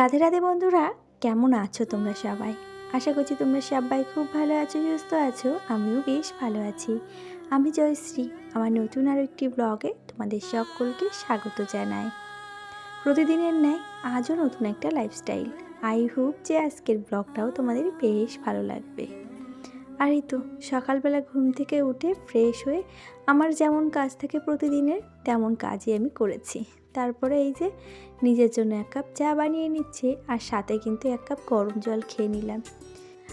রাধে রাধে বন্ধুরা, কেমন আছো তোমরা সবাই? আশা করছি তোমরা সবাই খুব ভালো আছো, সুস্থ আছো, আমিও বেশ ভালো আছি। আমি জয়শ্রী, আমার নতুন আরও একটি ব্লগে তোমাদের সকলকে স্বাগত জানাই। প্রতিদিনের ন্যায় আজও নতুন একটা লাইফস্টাইল আই হোপ যে আজকের ব্লগটাও তোমাদের বেশ ভালো লাগবে। আর এই তো, সকালবেলা ঘুম থেকে উঠে ফ্রেশ হয়ে আমার যেমন কাজ থাকে প্রতিদিনের, তেমন কাজই আমি করেছি। তারপরে এই যে নিজের জন্য এক কাপ চা বানিয়ে নিচ্ছি, আর সাথে কিন্তু এক কাপ গরম জল খেয়ে নিলাম।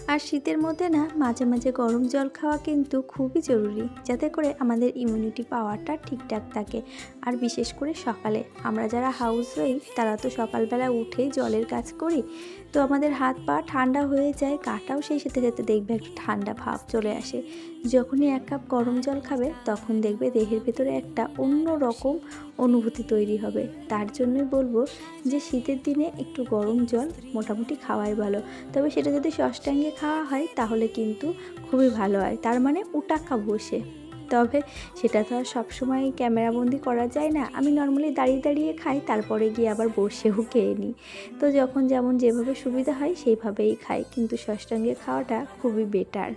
আর শীতের মধ্যে না মাঝে মাঝে গরম জল খাওয়া কিন্তু খুবই জরুরি, যাতে করে আমাদের ইমিউনিটি পাওয়ারটা ঠিকঠাক থাকে। আর বিশেষ করে সকালে, আমরা যারা হাউস ওয়াইফ তারা তো সকালবেলা উঠেই জলের কাজ করি, তো আমাদের হাত পা ঠান্ডা হয়ে যায়, গাটাও সেই সাথে সাথে দেখবে একটা ঠান্ডা ভাব চলে আসে। যখনই এক কাপ গরম জল খাবে, তখন দেখবে দেহের ভেতরে একটা অন্য রকম অনুভূতি তৈরি হবে। তার জন্যই বলব যে শীতের দিনে একটু গরম জল মোটামুটি খাওয়াই ভালো। তবে সেটা যদি ষষ্ঠাঙ্গে খাওয়া হয়, তাহলে কিন্তু খুবই ভালো হয়। তার মানে উটাক্কা বসে। তবে সেটা তো আর সবসময় ক্যামেরাবন্দি করা যায় না। আমি নর্মালি দাঁড়িয়ে দাঁড়িয়ে খাই, তারপরে গিয়ে আবার বসেও খেয়ে নিই। তো যখন যেমন যেভাবে সুবিধা হয়, সেইভাবেই খাই। কিন্তু ষষ্ঠাঙ্গে খাওয়াটা খুবই বেটার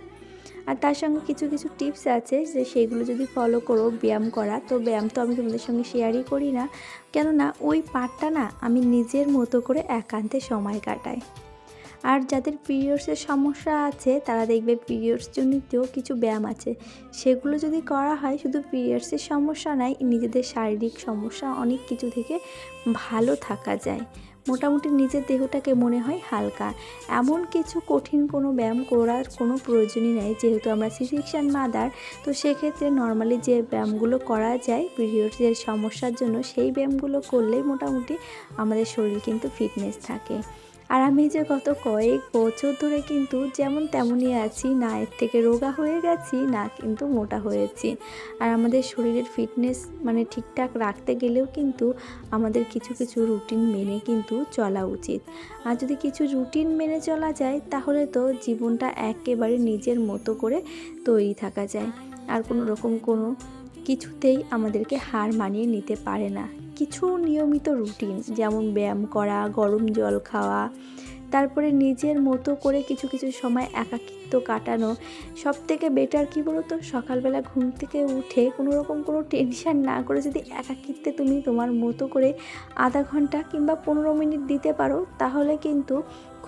আর তার সঙ্গে কিছু কিছু টিপস আছে যে, সেগুলো যদি ফলো করো ব্যায়াম করা। তো ব্যায়াম তো আমি তোমাদের সঙ্গে শেয়ারই করি না। কেননা ওই পার্টটা না, আমি নিজের মতো করে একান্তে সময় কাটাই। আর যাদের পিরিয়ডসের সমস্যা আছে, তারা দেখবে পিরিয়ডসজনিতও কিছু ব্যায়াম আছে। সেগুলো যদি করা হয়, শুধু পিরিয়ডসের সমস্যা নাই, নিজেদের শারীরিক সমস্যা অনেক কিছু থেকে ভালো থাকা যায়। মোটামুটি নিজের দেহটাকে মনে হয় হালকা। এমন কিছু কঠিন কোনো ব্যায়াম করার কোনো প্রয়োজনই নেই, যেহেতু আমরা সিসিকশান মাদার তো সেক্ষেত্রে নর্মালি যে ব্যায়ামগুলো করা যায় পিরিয়ডসের সমস্যার জন্য, সেই ব্যায়ামগুলো করলেই মোটামুটি আমাদের শরীর কিন্তু ফিটনেস থাকে। আর আমি যে গত কয়েক বছর ধরে কিন্তু যেমন তেমনই আছি, না এর থেকে রোগা হয়ে গেছি, না কিন্তু মোটা হয়েছি। আর আমাদের শরীরের ফিটনেস মানে ঠিকঠাক রাখতে গেলেও কিন্তু আমাদের কিছু কিছু রুটিন মেনে কিন্তু চলা উচিত। আর যদি কিছু রুটিন মেনে চলা যায়, তাহলে তো জীবনটা একেবারে নিজের মতো করে তৈরি থাকা যায়। আর কোনো রকম কোনো কিছুতেই আমাদেরকে হার মানিয়ে নিতে পারে না। কিছু নিয়মিত রুটিন যেমন ব্যায়াম করা, গরম জল খাওয়া, তারপরে নিজের মতো করে কিছু কিছু সময় একাকিত্ব কাটানো সব থেকে বেটার কী বলো তো সকালবেলা ঘুম থেকে উঠে কোনো রকম কোনো টেনশান না করে যদি একাকিত্বে তুমি তোমার মতো করে আধা ঘণ্টা কিংবা পনেরো মিনিট দিতে পারো, তাহলে কিন্তু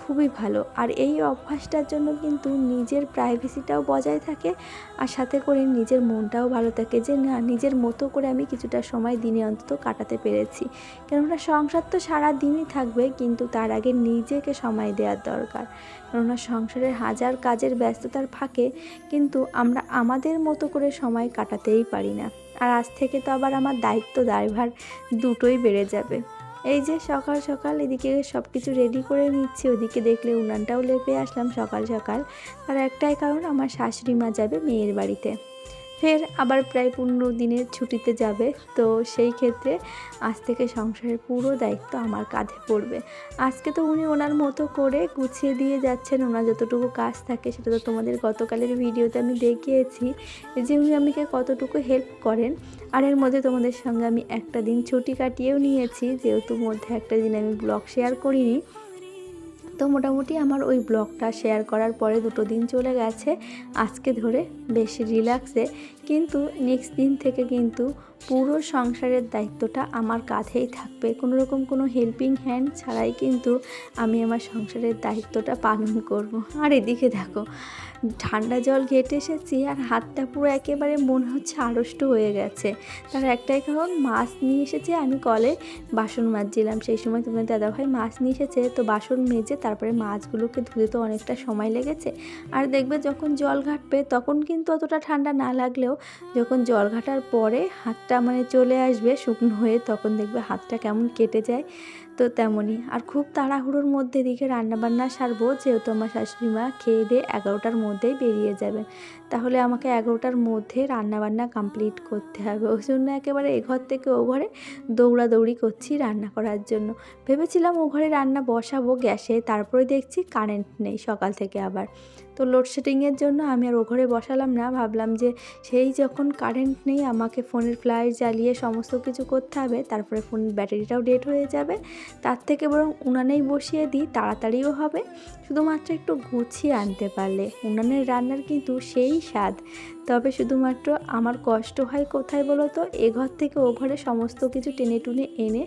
খুবই ভালো। আর এই অভ্যাসটার জন্য কিন্তু নিজের প্রাইভেসিটাও বজায় থাকে আর সাথে করে নিজের মনটাও ভালো থাকে যে, না, নিজের মতো করে আমি কিছুটা সময় দিনে অন্তত কাটাতে পেরেছি। কেননা সংসার তো সারা দিনই থাকবে, কিন্তু তার আগে নিজেকে সময় দেওয়ার দরকার। কেননা সংসারের হাজার কাজের ব্যস্ততার ফাঁকে কিন্তু আমরা আমাদের মতো করে সময় কাটাতেই পারি না। আর আজ থেকে তো আবার আমার দায়িত্ব দায়ভার দুটোই বেড়ে যাবে। এই যে সকাল সকাল এদিকে সব কিছু রেডি করে নিচ্ছি, ওদিকে দেখলে উনানটাও লেপে আসলাম সকাল সকাল। আর একটাই কারণ, আমার শাশুড়ি মা যাবে মেয়ের বাড়িতে। ফের আবার প্রায় পনেরো দিনের ছুটিতে যাবে। তো সেই ক্ষেত্রে আজ থেকে সংসারের পুরো দায়িত্ব আমার কাঁধে পড়বে। আজকে তো উনি ওনার মতো করে গুছিয়ে দিয়ে যাচ্ছেন, ওনার যতটুকু কাজ থাকে সেটা তো তোমাদের গতকালের ভিডিওতে আমি দেখিয়েছি যে উনি আমাকে কতটুকু হেল্প করেন। আর এর মধ্যে তোমাদের সঙ্গে আমি একটা দিন ছুটি কাটিয়েও নিয়েছি, যেহেতু মধ্যে একটা দিন আমি ব্লগ শেয়ার করিনি। তো মোটামুটি আমার ওই ব্লগটা শেয়ার করার পরে দুটো দিন চলে গেছে আজকে ধরে বেশ রিল্যাক্সে কিন্তু নেক্সট দিন থেকে কিন্তু পুরো সংসারের দায়িত্বটা আমার কাঁধেই থাকবে কোনো রকম কোনো হেল্পিং হ্যান্ড ছাড়াই কিন্তু আমি আমার সংসারের দায়িত্বটা পালন করব। আর এদিকে দেখো ঠান্ডা জল ঘেটে এসেছি আর হাতটা পুরো একেবারে মনে হচ্ছে আড়ষ্ট হয়ে গেছে। তার একটাই কারণ, মাছ নিয়ে এসেছে আমি কলে বাসন মাজছিলাম। সেই সময় তোমার দাদাভাই মাছ নিয়ে এসেছে, তো বাসন মেজে তারপরে মাছগুলোকে ধুতে তো অনেকটা সময় লেগেছে। আর দেখবে যখন জল ঘাটবে, তখন কিন্তু অতটা ঠান্ডা না লাগলেও যখন জল ঘাটার পরে হাতটা মানে চলে আসবে শুকনো হয়ে, তখন দেখবে হাতটা কেমন কেটে যায়। তো তেমনই। আর খুব তাড়াহুড়োর মধ্যে এদিকে রান্নাবান্না সারবো, যেহেতু আমার শাশুড়ি মা খেয়ে দিয়ে এগারোটার মধ্যেই বেরিয়ে যাবেন তাহলে আমাকে এগারোটার মধ্যে রান্নাবান্না কমপ্লিট করতে হবে। ওই জন্য একেবারে এ ঘর থেকে ও ঘরে দৌড়াদৌড়ি করছি রান্না করার জন্য। ভেবেছিলাম ও ঘরে রান্না বসাবো গ্যাসে, তারপরে দেখছি কারেন্ট নেই সকাল থেকে আবার। তো লোডশেডিংয়ের জন্য আমি আর ও ঘরে বসালাম না। ভাবলাম যে সেই যখন কারেন্ট নেই, আমাকে ফোনের ফ্লাইট জ্বালিয়ে সমস্ত কিছু করতে হবে, তারপরে ফোনের ব্যাটারিটাও ডেট হয়ে যাবে। তার থেকে বরং উনানেই বসিয়ে দিই, তাড়াতাড়িও হবে। শুধুমাত্র একটু গুছিয়ে আনতে পারলে, উনানের রান্নার কিন্তু সেই স্বাদ। তবে শুধুমাত্র আমার কষ্ট হয় কোথায় বলো তো এ ঘর থেকে ও ঘরে সমস্ত কিছু টেনে টুনে এনে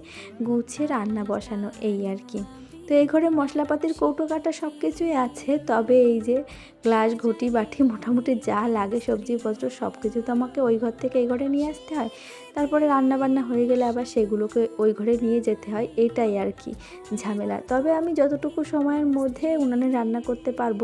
গুছিয়ে রান্না বসানো, এই আর কি। তো এই ঘরে মশলাপাতির কৌটো কাটা সব কিছুই আছে। তবে এই যে গ্লাস, ঘটি, বাটি, মোটামুটি যা লাগে সবজিপত্র সব কিছু তো আমাকে ওই ঘর থেকে এই ঘরে নিয়ে আসতে হয়। তারপরে রান্না বান্না হয়ে গেলে আবার সেগুলোকে ওই ঘরে নিয়ে যেতে হয়, এটাই আর কি ঝামেলা। তবে আমি যতটুকু সময়ের মধ্যে উনানে রান্না করতে পারব,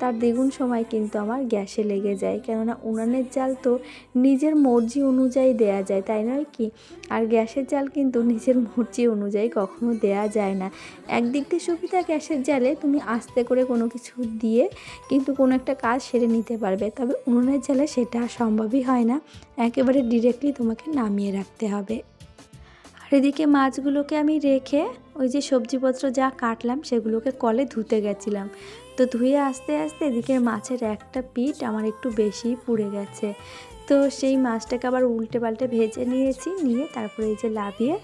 তার দ্বিগুণ সময় কিন্তু আমার গ্যাসে লেগে যায়। কেননা উনানের জাল তো নিজের মর্জি অনুযায়ী দেয়া যায়, তাই নয় কি? আর গ্যাসের জাল কিন্তু নিজের মর্জি অনুযায়ী কখনো দেয়া যায় না। একদিক দিয়ে সুবিধা, গ্যাসের জালে তুমি আস্তে করে কোনো কিছু দিয়ে কিন্তু কোনো একটা কাজ সেরে নিতে পারবে। তবে উনুনের জালে সেটা সম্ভবই হয় না। একেবারে ডিরেক্টলি তোমাকে নামিয়ে রাখতে হবে। আর এদিকে মাছগুলোকে আমি রেখে ওই যে সবজিপত্র যা কাটলাম সেগুলোকে কলে ধুতে গেছিলাম। তো ধুয়ে আস্তে আস্তে এদিকে মাছের একটা পিঠ আমার একটু বেশি পুড়ে গেছে। তো সেই মাছটাকে আবার উল্টে পাল্টে ভেজে নিয়েছি, নিয়ে তারপরে এই যে লাভিয়ে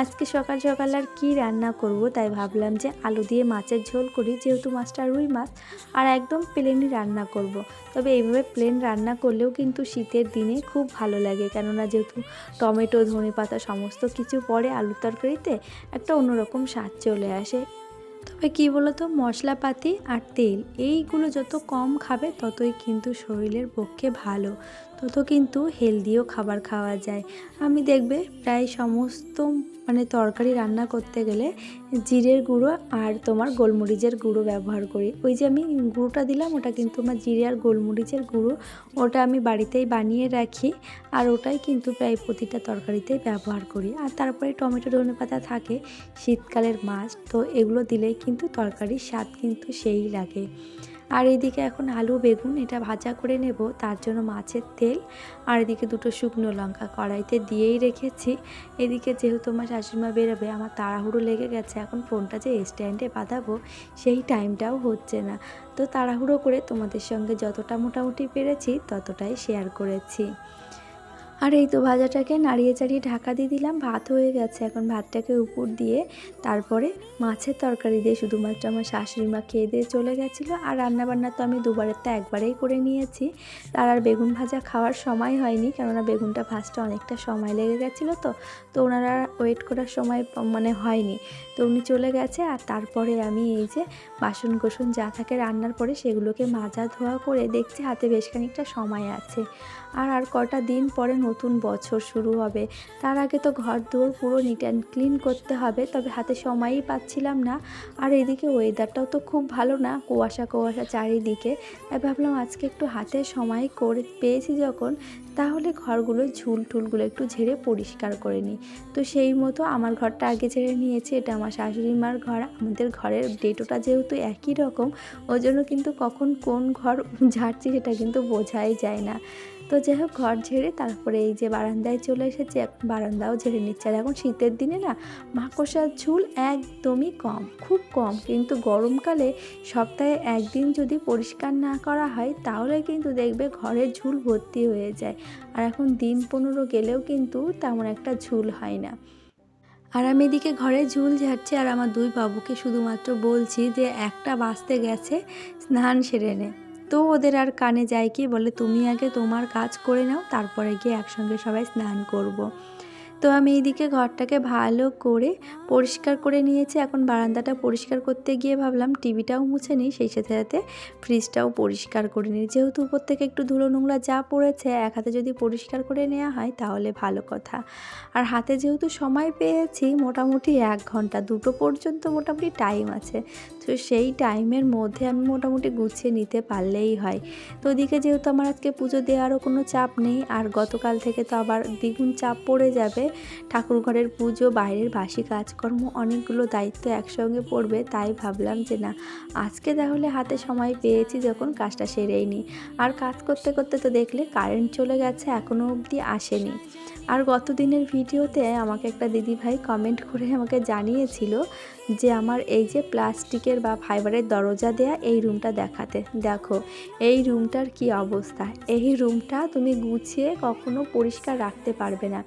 আজকে সকাল সকাল আর কী রান্না করব তাই ভাবলাম যে আলু দিয়ে মাছের ঝোল করি, যেহেতু মাছটা রুই মাছ আর একদম প্লেনই রান্না করব। তবে এইভাবে প্লেন রান্না করলেও কিন্তু শীতের দিনে খুব ভালো লাগে, কেননা যেহেতু টমেটো ধনে পাতা সমস্ত কিছু পরে আলু তরকারিতে একটা অন্যরকম স্বাদ চলে আসে তবে কী বলতো, মশলাপাতি আর তেল, এইগুলো যত কম খাবে ততই কিন্তু শরীরের পক্ষে ভালো। তত কিন্তু হেলদিও খাবার খাওয়া যায়। আমি দেখবে প্রায় সমস্ত মানে তরকারি রান্না করতে গেলে জিরের গুঁড়ো আর তোমার গোলমরিচের গুঁড়ো ব্যবহার করি। ওই যে আমি গুঁড়োটা দিলাম, ওটা কিন্তু আমার জিরে আর গোলমরিচের গুঁড়ো, ওটা আমি বাড়িতেই বানিয়ে রাখি আর ওটাই কিন্তু প্রায় প্রতিটা তরকারিতেই ব্যবহার করি। আর তারপরে টমেটো, ধনে পাতা থাকে, শীতকালের মাছ, তো এগুলো দিলেই কিন্তু তরকারির স্বাদ কিন্তু সেই লাগে। আর এদিকে এখন আলু, বেগুন এটা ভাজা করে নেব, তার জন্য মাছের তেল। আর এদিকে দুটো শুকনো লঙ্কা কড়াইতে দিয়েই রেখেছি। এদিকে যেহেতু আমার শাশুড়িমা বেরোবে, আমার তাড়াহুড়ো লেগে গেছে, এখন ফোনটা যে স্ট্যান্ডে বাঁধাবো, সেই টাইমটাও হচ্ছে না। তো তাড়াহুড়ো করে তোমাদের সঙ্গে যতটা মোটামুটি পেরেছি, ততটাই শেয়ার করেছি। আর এই তো ভাজাটাকে নাড়িয়ে চাড়িয়ে ঢাকা দিয়ে দিলাম। ভাত হয়ে গেছে। এখন ভাতটাকে উপর দিয়ে তারপরে মাছের তরকারি দিয়ে, শুধুমাত্র আমার শাশুড়ি মা খেয়ে দিয়ে চলে গেছিল। আর রান্নাবান্না তো আমি দুবারের তো একবারেই করে নিয়েছি। তার আর বেগুন ভাজা খাওয়ার সময় হয়নি, কেননা বেগুনটা ভাজতে অনেকটা সময় লেগে গেছিল তো। তো ওনারা ওয়েট করার সময় মানে হয়নি। তো উনি চলে গেছে আর তারপরে আমি এই যে বাসন কোসন যা থাকে রান্নার পরে সেগুলোকে মাজা ধোয়া করে দেখছি, হাতে বেশ খানিকটা সময় আছে। আর আর কটা দিন পরে নতুন বছর শুরু হবে। তার আগে তো ঘর দুয়ার পুরো নিট অ্যান্ড ক্লিন করতে হবে, তবে হাতে সময়ই পাচ্ছিলাম না। আর এদিকে ওয়েদারটাও তো খুব ভালো না, কুয়াশা কুয়াশা চারিদিকে। তাই ভাবলাম আজকে একটু হাতে সময় করে পেয়েছি যখন, তাহলে ঘরগুলো ঝুল টুলগুলো একটু ঝেড়ে পরিষ্কার করে নিই। তো সেই মতো আমার ঘরটা আগে ঝেড়ে নিয়েছি, এটা আমার শাশুড়ি মার ঘর, আমাদের ঘরের ডেটোটা যেহেতু একই রকম ওই জন্য কিন্তু কখন কোন ঘর ঝাড়ছি সেটা কিন্তু বোঝাই যায় না। তো যাই হোক, ঘর ঝেড়ে তারপরে এই যে বারান্দায় চলে এসেছি। এখন বারান্দাও ঝেড়ে নিচ্ছে। আর এখন শীতের দিনে না, মাকড়সার ঝুল একদমই কম, খুব কম। কিন্তু গরমকালে সপ্তাহে একদিন যদি পরিষ্কার না করা হয়, তাহলে কিন্তু দেখবে ঘরে ঝুল ভর্তি হয়ে যায়। আর এখন দিন পনেরো গেলেও কিন্তু তেমন একটা ঝুল হয় না। আর আমি এদিকে ঘরে ঝুল ঝাড়ছি, আর আমার দুই বাবুকে শুধুমাত্র বলছি যে একটা বাঁচতে গেছে, স্নান সেরে নে। তো ওদের আর কানে যায় কি বলে, তুমি আগে তোমার কাজ করে নাও, তারপরে গিয়ে একসঙ্গে সবাই স্নান করব। তো আমি এইদিকে ঘরটাকে ভালো করে পরিষ্কার করে নিয়েছি। এখন বারান্দাটা পরিষ্কার করতে গিয়ে ভাবলাম টিভিটাও মুছে নিই, সেই সাথে সাথে ফ্রিজটাও পরিষ্কার করে নিই। যেহেতু উপর থেকে একটু ধুলো নোংরা যা পড়েছে, এক হাতে যদি পরিষ্কার করে নেওয়া হয় তাহলে ভালো কথা। আর হাতে যেহেতু সময় পেয়েছি, মোটামুটি এক ঘণ্টা, দুটো পর্যন্ত মোটামুটি টাইম আছে। তো সেই টাইমের মধ্যে আমি মোটামুটি গুছিয়ে নিতে পারলেই হয়। তো ওদিকে যেহেতু আমার আজকে পুজো দেওয়ারও কোনো চাপ নেই, আর গতকাল থেকে তো আবার দ্বিগুণ চাপ পড়ে যাবে ঠাকুর ঘরের পুজো, বাইরের বাসি কাজকর্ম অনেকগুলো দায়িত্ব একসঙ্গে পড়বে, তাই ভাবলাম যে না, আজকে তাহলে হাতে সময় পেয়েছি যখন কাজটা সেরেই নি আর কাজ করতে করতে তো দেখলে কারেন্ট চলে গেছে এখনও অবধি আসেনি। আর গত দিনের ভিডিওতে আমাকে একটা দিদিভাই কমেন্ট করে আমাকে জানিয়েছিল যে আমার এই যে প্লাস্টিকের বা ফাইবারের দরজা দেয়া এই রুমটা দেখাতে। দেখো, এই রুমটার কি অবস্থা? এই রুমটা তুমি গুছিয়ে কখনো পরিষ্কার রাখতে পারবে না।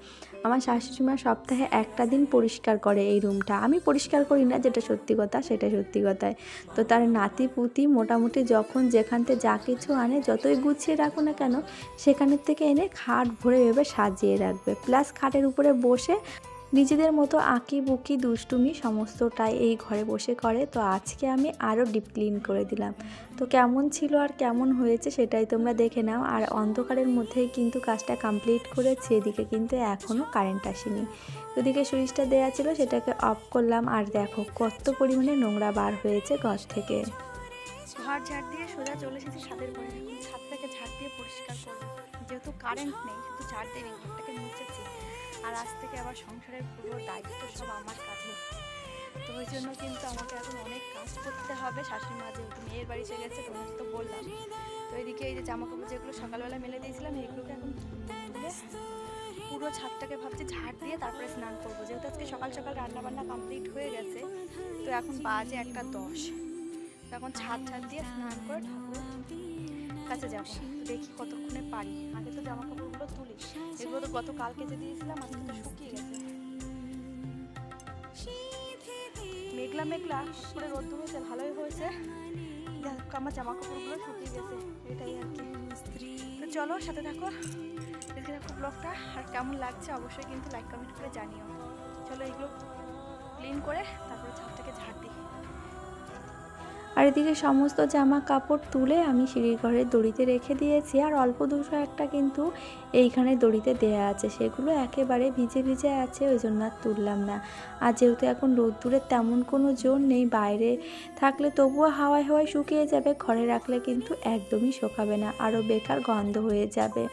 আমার শাশুড়িমা সপ্তাহে একটা দিন পরিষ্কার করে এই রুমটা। আমি পরিষ্কার করি না যেটা সত্যি কথা সেটা সত্যি কথায় তো তার নাতি পুতি মোটামুটি যখন যেখান থেকে যা কিছু আনে, যতই গুছিয়ে রাখো না কেন, সেখানের থেকে এনে খাট ভরে ভেবে সাজিয়ে রাখবে। প্লাস খাটের উপরে বসে নিজেদের মতো আঁকি বুকি দুষ্টুমি সমস্তটাই এই ঘরে বসে করে। তো আজকে আমি আরও ডিপ ক্লিন করে দিলাম। তো কেমন ছিল আর কেমন হয়েছে সেটাই তোমরা দেখে নাও। আর অন্ধকারের মধ্যেই কিন্তু কাজটা কমপ্লিট করেছি, এদিকে কিন্তু এখনও কারেন্ট আসেনি। ওদিকে সুইচটা দেওয়া ছিল, সেটাকে অফ করলাম। আর দেখো কত পরিমাণে নোংরা বার হয়েছে ঘর থেকে। ঘর ঝাড় দিয়ে সোজা চলে এসেছি ছাদের পরে। ছাদটাকে ঝাড় দিয়ে পরিষ্কার করব। যেহেতু কারেন্ট নেই ঝাড় দিয়ে ঘরটাকে মুছেছি। আর আজ থেকে আবার সংসারের পুরো দায়িত্ব সব আমার কাছে তো ওই জন্য কিন্তু আমাকে এখন অনেক কাজ করতে হবে। শাশুড়ি মা যেহেতু মেয়ের বাড়ি চলে গেছে তোমাকে তো বললাম। তো এদিকে এই যে জামা কাপড় যেগুলো সকালবেলা মেলে দিয়েছিলাম এইগুলোকে এখন পুরো ছাদটাকে ভাবছি ঝাড় দিয়ে তারপরে স্নান করব। যেহেতু আজকে সকাল সকাল রান্না বান্না কমপ্লিট হয়ে গেছে, তো এখন বাজে একটা দশ। এখন ছাদ ছাদ দিয়ে স্নান করে ঠাকুর কাছে যাব। দেখি কতক্ষণে পারি। আগে তো জামা কাপড়গুলো তুলি এগুলো তো গত কাল কেচে দিয়েছিলাম, আজকে তো শুকিয়ে গেছে। মেঘলা মেঘলা করে রোদ্দুর হয়েছে ভালোই হয়েছে। আমার জামা কাপড়গুলো শুকিয়ে গেছে, এটাই আর কি। চলো, সাথে থাকো। দেখতে থাকো ব্লগটা, আর কেমন লাগছে অবশ্যই কিন্তু লাইক কমেন্ট করে জানিও। চলো এগুলো ক্লিন করে তারপরে ছাদটাকে ঝাড় দিই। আর এদিকে সমস্ত জামা কাপড় তুলে আমি সিঁড়ির ঘরের দড়িতে রেখে দিয়েছি। আর অল্প দুশো একটা কিন্তু এইখানে দড়িতে দেয়া আছে। সেগুলো একেবারে ভিজে ভিজে আছে, ওই জন্য আর তুললাম না। আর যেহেতু এখন রোদ্দুরের তেমন কোনো জোর নেই, বাইরে থাকলে তবুও হাওয়ায় হাওয়ায় শুকিয়ে যাবে, ঘরে রাখলে কিন্তু একদমই শোকাবে না, আরও বেকার গন্ধ হয়ে যাবে।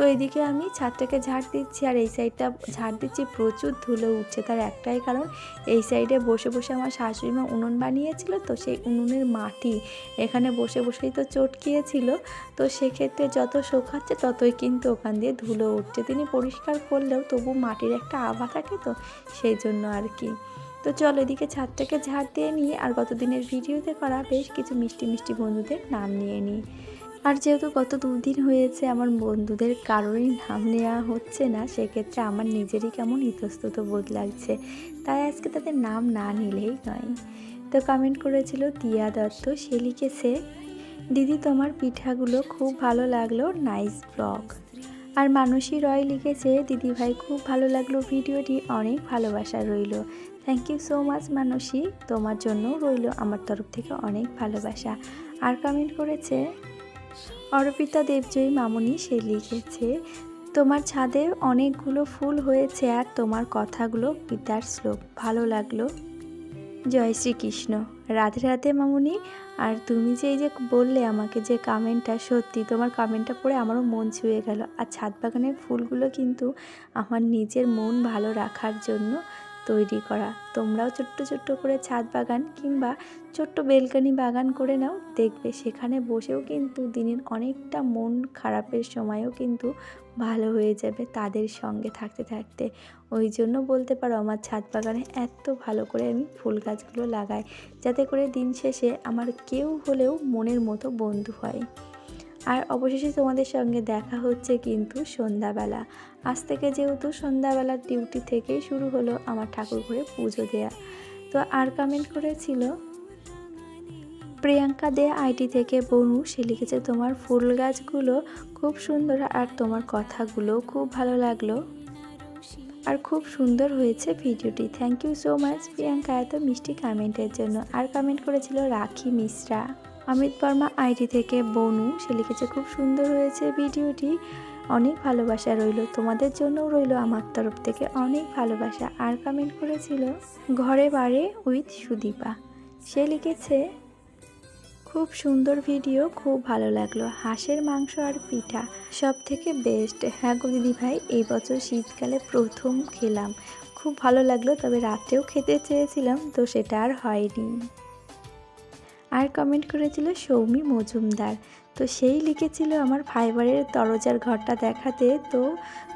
তো এদিকে আমি ছাদটাকে ঝাড় দিচ্ছি আর এই সাইডটা ঝাড় দিচ্ছি। প্রচুর ধুলো উঠছে তার একটাই কারণ, এই সাইডে বসে বসে আমার শাশুড়ি মা উনুন বানিয়েছিল তো সেই উনুনের মাটি এখানে বসে বসেই তো চটকিয়েছিল। তো সেক্ষেত্রে যত শোকাচ্ছে ততই কিন্তু ওখান দিয়ে ধুলো উঠছে। তিনি পরিষ্কার করলেও তবু মাটির একটা আভা থাকে তো সেই জন্য আর কি। তো চলো এদিকে ছাদটাকে ঝাড় দিয়ে নিয়ে আর গত দিনের ভিডিওতে করা বেশ কিছু মিষ্টি মিষ্টি বন্ধুদের নাম নিয়ে নিই। আর যেহেতু গত দুদিন হয়েছে, আমার বন্ধুদের কারোরই নাম নেওয়া হচ্ছে না, সেক্ষেত্রে আমার নিজেরই কেমন ইতস্তত বোধ লাগছে। তাই আজকে তাদের নাম না নিলেই নয়। তো কমেন্ট করেছিল তিয়া দত্ত, সে লিখেছে, দিদি, তোমার পিঠাগুলো খুব ভালো লাগল নাইস ব্লগ আর মানসী রয় লিখেছে, দিদি ভাই, খুব ভালো লাগল ভিডিওটি, অনেক ভালোবাসা রইল। Thank you so much Mansi. তোমার জন্য রইল আমার তরফ থেকে অনেক ভালোবাসা। আর কমেন্ট করেছে অর্পিতা দেবজয়ী মামনি সে লিখেছে, তোমার ছাদে অনেকগুলো ফুল হয়েছে আর তোমার কথাগুলো পিতার শ্লোক। ভালো লাগল। জয় শ্রীকৃষ্ণ। রাধে রাধে মামুনি। আর তুমি যে এই যে বললে আমাকে যে কামেন্টটা সত্যি তোমার কামেন্টটা পড়ে আমারও মন ছুঁয়ে গেল। আর ছাদ বাগানের ফুলগুলো কিন্তু আমার নিজের মন ভালো রাখার জন্য তৈরি করা। তোমরাও ছোট্ট ছোট্ট করে ছাদ বাগান কিংবা ছোট্ট বেলকানি বাগান করে নাও। দেখবে সেখানে বসেও কিন্তু দিনের অনেকটা মন খারাপের সময়ও কিন্তু ভালো হয়ে যাবে তাদের সঙ্গে থাকতে থাকতে। ওই জন্য বলতে পারো আমার ছাদ বাগানে এত ভালো করে আমি ফুল গাছগুলো লাগাই যাতে করে দিন শেষে আমার কেউ হলেও মনের মতো বন্ধু হয়। আর অবশেষে তোমাদের সঙ্গে দেখা হচ্ছে কিন্তু সন্ধ্যাবেলা। আজ থেকে যেহেতু সন্ধ্যাবেলার ডিউটি থেকেই শুরু হলো আমার ঠাকুর ঘরে পুজো দেয়া। তো আর কমেন্ট করেছিল, প্রিয়াঙ্কা দে আইটি থেকে বনু, সে লিখেছে, তোমার ফুল গাছগুলো খুব সুন্দর আর তোমার কথাগুলো খুব ভালো লাগল। আর খুব সুন্দর হয়েছে ভিডিওটি। Thank you so much Priyanka. এত মিষ্টি কমেন্টের জন্য। আর কমেন্ট করেছিল, রাখি মিশ্রা। অমিত বর্মা, আইডি থেকে বনু। সে লিখেছে, খুব সুন্দর হয়েছে ভিডিওটি। অনেক ভালোবাসা রইল। তোমাদের জন্যও রইল আমার তরফ থেকে অনেক ভালোবাসা। আর কমেন্ট করেছিল, ঘরে বাড়ে উইথ সুদীপা। সে লিখেছে, খুব সুন্দর ভিডিও খুব ভালো লাগল। হাঁসের মাংস আর পিঠা সব থেকে বেস্ট হ্যাঁ গো দিদি ভাই, এই বছর শীতকালে প্রথম খেলাম। খুব ভালো লাগল, তবে রাতেও খেতে চেয়েছিলাম, তো সেটা আর হয়নি। আর কমেন্ট করেছিল, সৌমি মজুমদার। তো সেই লিখেছিল আমার ফাইবারের দরজার ঘরটা দেখাতে। তো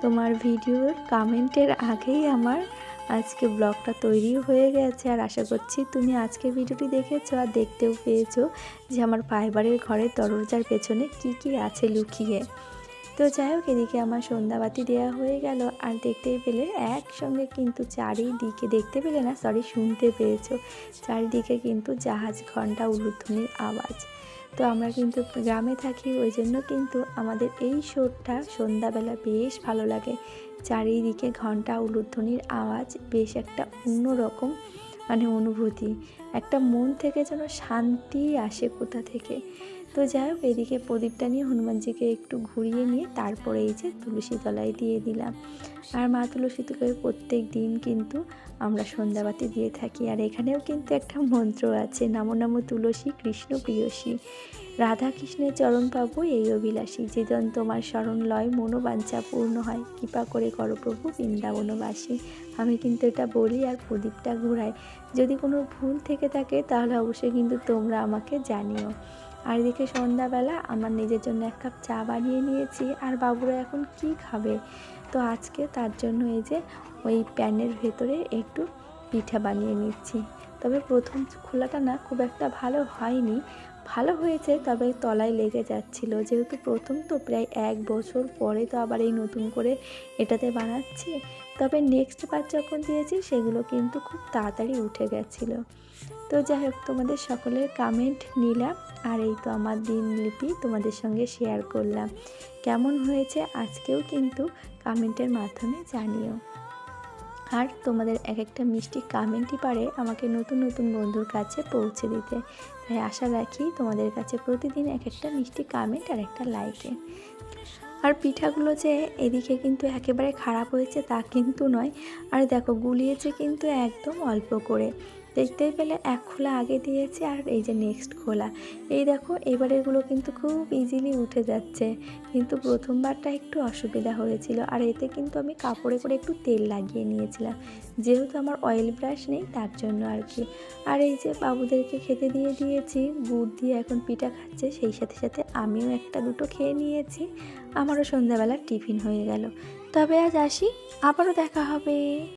তোমার ভিডিওর কমেন্টের আগেই আমার আজকে ব্লগটা তৈরি হয়ে গেছে। আর আশা করছি তুমি আজকে ভিডিওটি দেখেছ আর দেখতেও পেয়েছ যে আমার ফাইবারের ঘরের দরজার পেছনে কি কি আছে লুকিয়ে। তো যাই হোক, এদিকে আমার সন্ধ্যাবাতি দেওয়া হয়ে গেল। আর দেখতেই পেলে, একসঙ্গে কিন্তু চারিদিকে, দেখতে পেলে না সরি শুনতে পেয়েছ। চারিদিকে কিন্তু জাহাজ ঘণ্টা উলুধ্বনির আওয়াজ। তো আমরা কিন্তু গ্রামে থাকি, ওই জন্য কিন্তু আমাদের এই শোরটা সন্ধ্যাবেলা বেশ ভালো লাগে। চারিদিকে ঘণ্টা উলুধ্বনির আওয়াজ বেশ একটা অন্যরকম মানে অনুভূতি। একটা মন থেকে যেন শান্তি আসে কোথা থেকে। তো যাই হোক, এদিকে প্রদীপটা নিয়ে হনুমানজিকে একটু ঘুরিয়ে নিয়ে তারপরে এই যে তুলসী তলায় দিয়ে দিলাম। আর মা তুলসী তলায় প্রত্যেক দিন কিন্তু আমরা সন্ধ্যাবাতি দিয়ে থাকি। আর এখানেও কিন্তু একটা মন্ত্র আছে, নামো নামো তুলসী, কৃষ্ণ প্রিয়সী। রাধা কৃষ্ণের চরণ পাবো এই অভিলাষী। যেজন তোমার স্মরণ লয়, মনোবাঞ্ছা পূর্ণ হয়। কৃপা করে করো প্রভু বৃন্দাবনবাসী আমি কিন্তু এটা বলি আর প্রদীপটা ঘোরাই যদি কোনো ভুল থেকে থাকে, তাহলে অবশ্যই কিন্তু তোমরা আমাকে জানিও। আর এদিকে সন্ধ্যাবেলা আমার নিজের জন্য এক কাপ চা বানিয়ে নিয়েছি। আর বাবুরা এখন কি খাবে? তো আজকে তার জন্য এই যে ওই প্যানের ভেতরে একটু পিঠা বানিয়ে নিচ্ছি। তবে প্রথম খোলাটা না খুব একটা ভালো হয়নি। ভালো হয়েছে, তবে তলায় লেগে যাচ্ছিল। যেহেতু প্রথম তো প্রায় এক বছর পরে তো আবার এই নতুন করে এটাতে বানাচ্ছি, তবে নেক্সট বার যখন দিয়েছি সেগুলো কিন্তু খুব তাড়াতাড়ি উঠে গেছিল। তো যাই হোক, তোমাদের সকলের কামেন্ট নিলাম আর এই তো আমার দিনলিপি তোমাদের সঙ্গে শেয়ার করলাম। কেমন হয়েছে আজকেও কিন্তু কমেন্টের মাধ্যমে জানিও। আর তোমাদের এক একটা মিষ্টি কামেন্টই পারে আমাকে নতুন নতুন বন্ধুর কাছে পৌঁছে দিতে। তাই আশা রাখি তোমাদের কাছে প্রতিদিন এক একটা মিষ্টি কামেন্ট আর একটা লাইকে আর পিঠাগুলো যে এদিকে কিন্তু একেবারে খারাপ হয়েছে তা কিন্তু নয়। আর দেখো, গুলিয়েছে কিন্তু একদম অল্প করে। দেখতেই পেলে এক খোলা আগে দিয়েছি আর এই যে নেক্সট খোলা। এই দেখো এবারেগুলো কিন্তু খুব ইজিলি উঠে যাচ্ছে। কিন্তু প্রথমবারটা একটু অসুবিধা হয়েছিল আর এতে কিন্তু আমি কাপড়ে করে একটু তেল লাগিয়ে নিয়েছিলাম। যেহেতু আমার অয়েল ব্রাশ নেই, তার জন্য আর কি। আর এই যে বাবুদেরকে খেতে দিয়ে দিয়েছি, গুড় দিয়ে এখন পিঠা খাচ্ছে, সেই সাথে সাথে আমিও একটা দুটো খেয়ে নিয়েছি। আমারও সন্ধ্যাবেলা টিফিন হয়ে গেল। তবে আজ আসি, আবারও দেখা হবে।